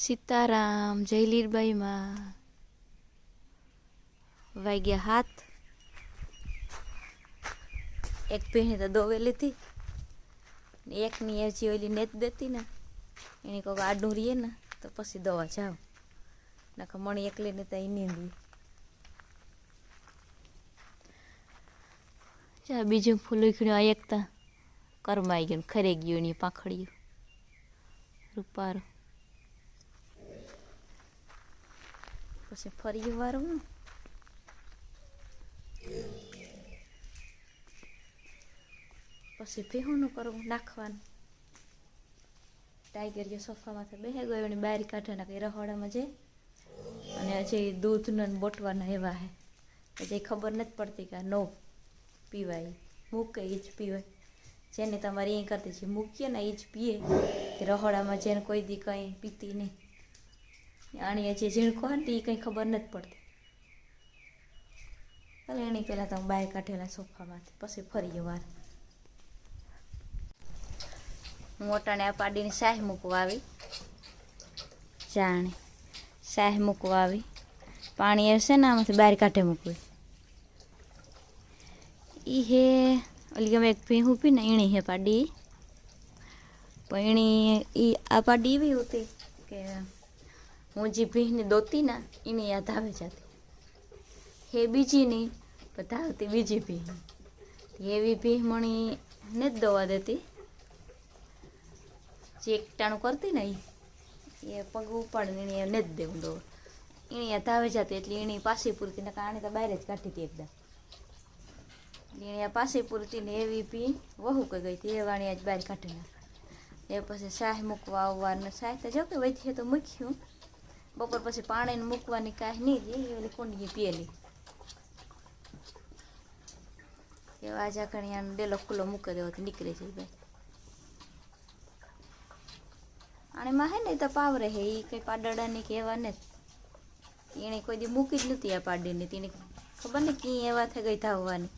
સીતારામ જય લીરબાઈમાં વાગ્યા હાથ. એક ભીણી તો દોવેલી હતી. એકની હજી ઓલી નેત દેતી ને. એની કોઈ આડું રહીએ ને, તો પછી દવા જાવ. નકર મણી એકલી ને તો એની નીંદવી ચા બીજું ફૂલ ઉખડ્યું, આ એકતા કરમાઈ ગયું ખરે ગયું એની પાંખડિયું. રૂપારું. પછી ફરી વારું ને પછી ભીહુંનું કરવું નાખવાનું ટાઈગર જે સોફામાંથી બેસી ગયો એની બહાર કાઢે નાખે રહોડામાં જે અને હજી દૂધનો બોટવાના એવા હે હજી ખબર નથી પડતી કે નો પીવાય મૂકે એ જ પીવાય જેને તમારે એ કરતી છે મૂકીએ ને એ જ પીએ કે રહોડામાં જેને કોઈ દી કંઈ પીતી નહીં આણી જે ઝીણકો હતી એ કંઈ ખબર નથી પડતી ચાલો એની પહેલાં તો હું બાય કાઢેલા સોફામાંથી પછી ફરી વાર હું ઓટાણે આ પાડીને શાહ મૂકવા આવી જાણે શાહ મૂકવા આવી પાણી હશે ને આમાંથી બહાર કાઢે મૂકવી ઈ હે ઓલી ગમે એક ભીહું પી ને એણી હે પાડી પણ એણી ઈ આ પાડી એવી હતી કે હું જે ભીહને દોતી ના, એને યાદ આવે જતી. હે બીજી નહીં પણ ધાવતી બીજી ભીહ એવી ભીહ મણી ને જ દવા દેતી. જે એકટાણું કરતી ને એ પગ ઉપાડીને એને એને જ દેવું દવા. એણે યાદ આવે જતી, એટલે એની પાછી પૂરતી ને કારણે તો બહાર જ કાઢી હતી એકદમ. આ પાછી પૂરતી ને એવી ભી વહુ કે ગઈ હતી, એ વાણી આજ બહાર કાઢી નાખ. એ પછી શાહ મૂકવા આવવાનું, શાહ તો જો કે વચ્ચે તો મૂક્યું. બપોર પછી પાણીને મૂકવાની કાંઈ નહીં જ એ કુંડગી કુંડી પીએલી એવા આજા કણિયાનો ડેલો ખુલ્લો મૂકી દેવો તો નીકળી જાય ભાઈ. અને માં હે ને તો પાવરે હે એ કંઈ પાડડાની કે એવા ને એણે કોઈ દી મૂકી જ નથી આ પાડીને તેને ખબર ને કી એવા થઈ ગઈ ધાવવાની.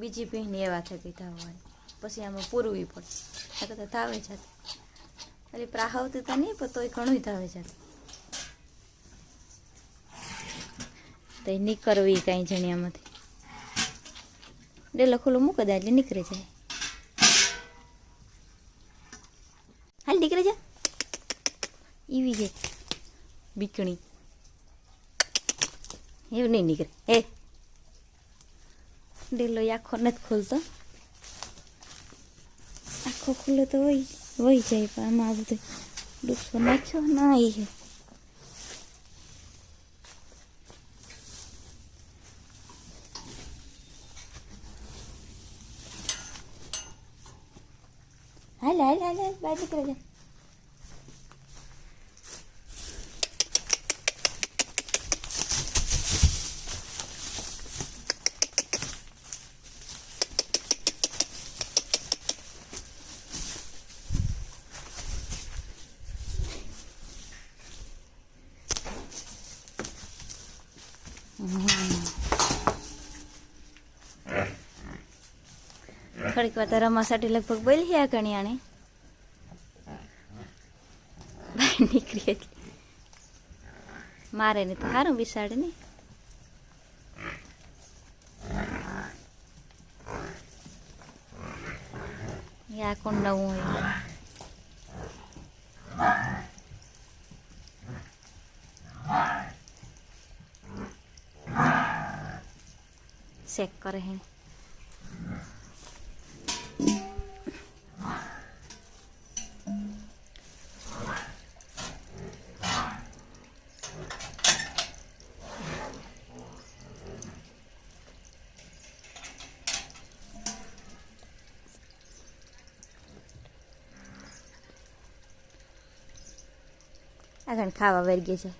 બીજી બહેન એવા થઈ ગઈ થાવવાની પછી આમાં પૂરવી પડે. આ તો થાવે જાત એટલે પ્રાહવતી તો નહીં, પણ તોય ઘણું થાવે જાત તો એ નીકળવી કાંઈ જણિયામાંથી ડેલો ખુલ્લો મૂકી દે, એટલે નીકળી જાય. હાલ નીકળી જા. એવી છે, બીકણી. એવું નહીં નીકળે. એ. ડેલો આખો નથી ખોલતો. આખો ખુલ્લો તો હોય વહી જાય, પણ આમાં આ બધું ડૂસો નાખ્યો ના એ છે હાલ હાલ હાલ હાલ બહાર થોડીક વાર તો રમાसाठी લગભગ બોલી આ કણિયાને બહાર નીકળી એટલે. મારે ને તો સારું બિસાડે ને. યા કોણ નવું હોય? ચેક કરે હે. આગળ ખાવા ગયા છે.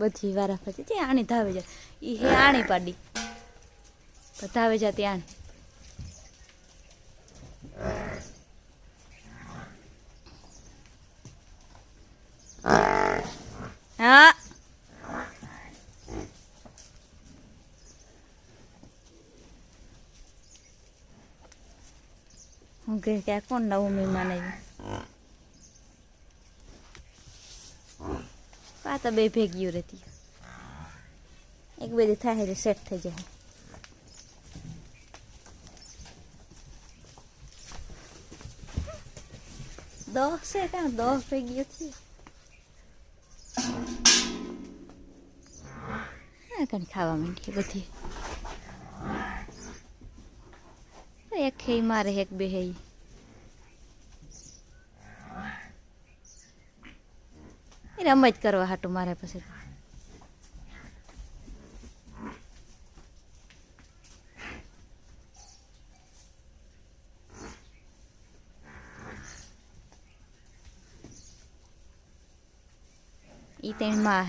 બધી વારા ફરતી. તે આણી ધાવે જાય એ હે આણી પાડી. ધાવે જા ત્યાં હા. હું કે ક્યાં કોણ નવું મહેમાન આવ્યું આ તો બે ભેગીઓ રહેતી. એક બધી થાય એટલે સેટ થઈ જાય. દસ છે કાં? દસ ભેગીઓ થી હા, કઈ ખાવા માંડી બધી. એક હે, મારે એક, બે હે એ રમત કરવા હાટું મારે પછી. ઈ તેણમાં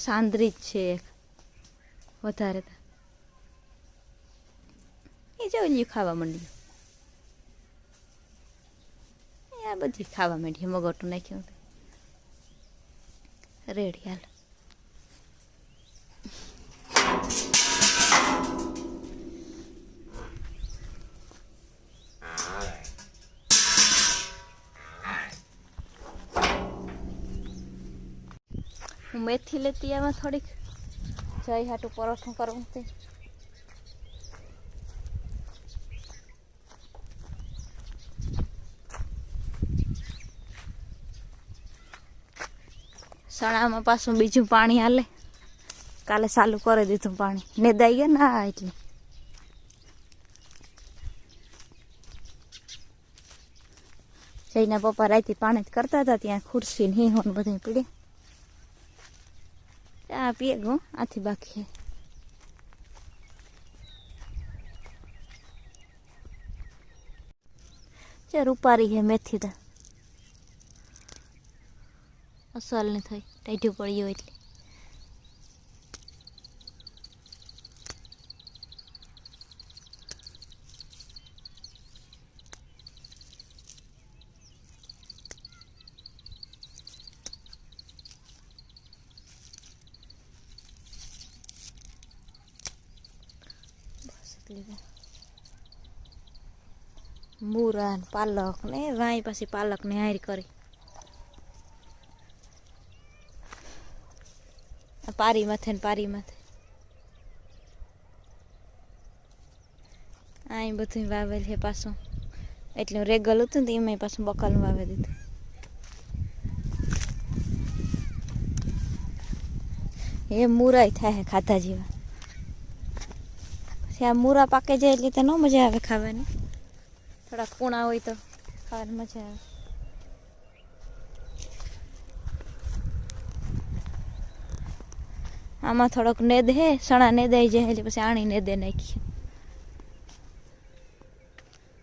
સાંદરી જ છે એક. વધારે એ જવું ખાવા માંડ્યું. આ બધી ખાવા માંડી મગોટું નાખ્યું. રેડી, હાલ. મેથી લેતી આમાં થોડીક. જઈ હાટું પરોઠું કરવું તે. સણામાં પાછું બીજું પાણી હાલે. કાલે ચાલુ કરી દીધું પાણી. ને દઈ ગયા ના એટલે. જઈને પપ્પા રાતે પાણી જ કરતા હતા, ત્યાં ખુરશી ને હોન બધું પીડે. ચા પીએ ગો આથી બાકી છે ચા રૂપારી છે મેથી તો અસલ ને થઈ ટાઈઠું પડ્યું એટલે. વાર. મૂરા ને પાલક ને રાઈ પછી પાલક ને હારી કરી. પારી માથે ને પારી માથે. અહીં બધું વાવેલ છે પાછું. એટલે રેગલ હતું ને તો એમાંય પાછું બકાલું વાવે દીધું. એ મુરાય થાય ખાધા જેવા. આ મૂરા પાકે જાય એટલે તો ન મજા આવે ખાવાની. થોડા કૂણા હોય તો ખાવાની મજા આવે. આમાં થોડોક નેદ હે, સણા નેદાઈ જાય એટલે પછી આણી નેદે નાખી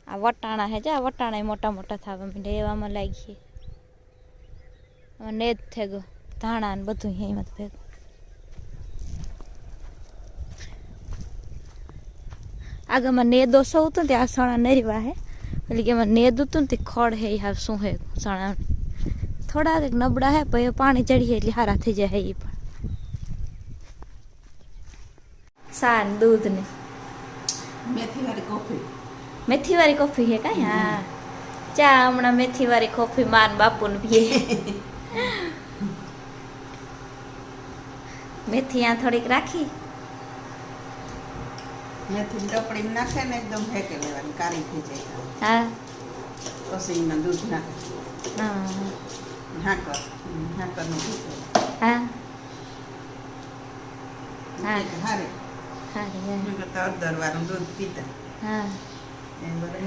આ વટાણા હે, જા, વટાણા મોટા મોટા થવા માંડે એવામાં લાગીએ. નેદ થઈ ગયો, ધાણા ને બધું એમાં ભેગું. આગળમાં નેદો સૌ હતું ને ત્યાં સણા નરીવા હે એટલે કે એમાં નેદ હતું ને તે ખડ હે હા શું હે સણા થોડા કંઈક નબળા હે પછી પાણી ચડીએ એટલે સારા થઈ જાય એ પણ સાન દૂધ ને મેથી વાળી કોફી મેથી વાળી કોફી હે કાંઈ હા ચા હમણાં મેથી વાળી કોફી માન બાપુ ને પીએ મેથી આ થોડીક રાખી મેથી ટપડી નાખે ને એકદમ ફેંકે લેવાની કાળી થઈ જાય. હા. પછી એમાં દૂધ નાખે. હા. હાકર હાકરનું દૂધ હા. હા. હારે. હારી, હા. મેં કરતા અડધર વાળું દૂધ પીતા હા.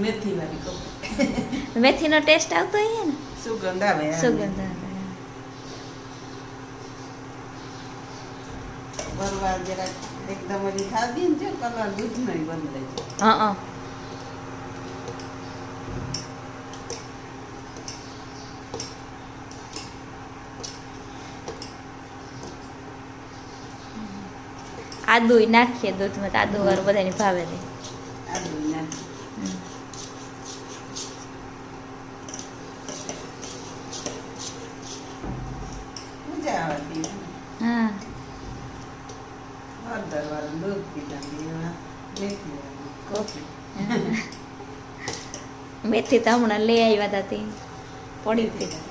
મેથી વાળી કોફી મેથીનો ટેસ્ટ આવતો અહીંયા ને? સુગંધ આવે સુગંધ આવે. જરાક એકદમ ખાધી જો કલર દૂધનો ય બદલે છે. હા નાખીએ દૂધમાં આદુ વાળું બધાને ભાવે નહીં આદુ નાખી મજા આવે પીવાની. હા હળદર પીધા ને એમાં મેથી વાળી કોફી મેથી તો હમણાં લઈ આવ્યા હતા તે પડી હતી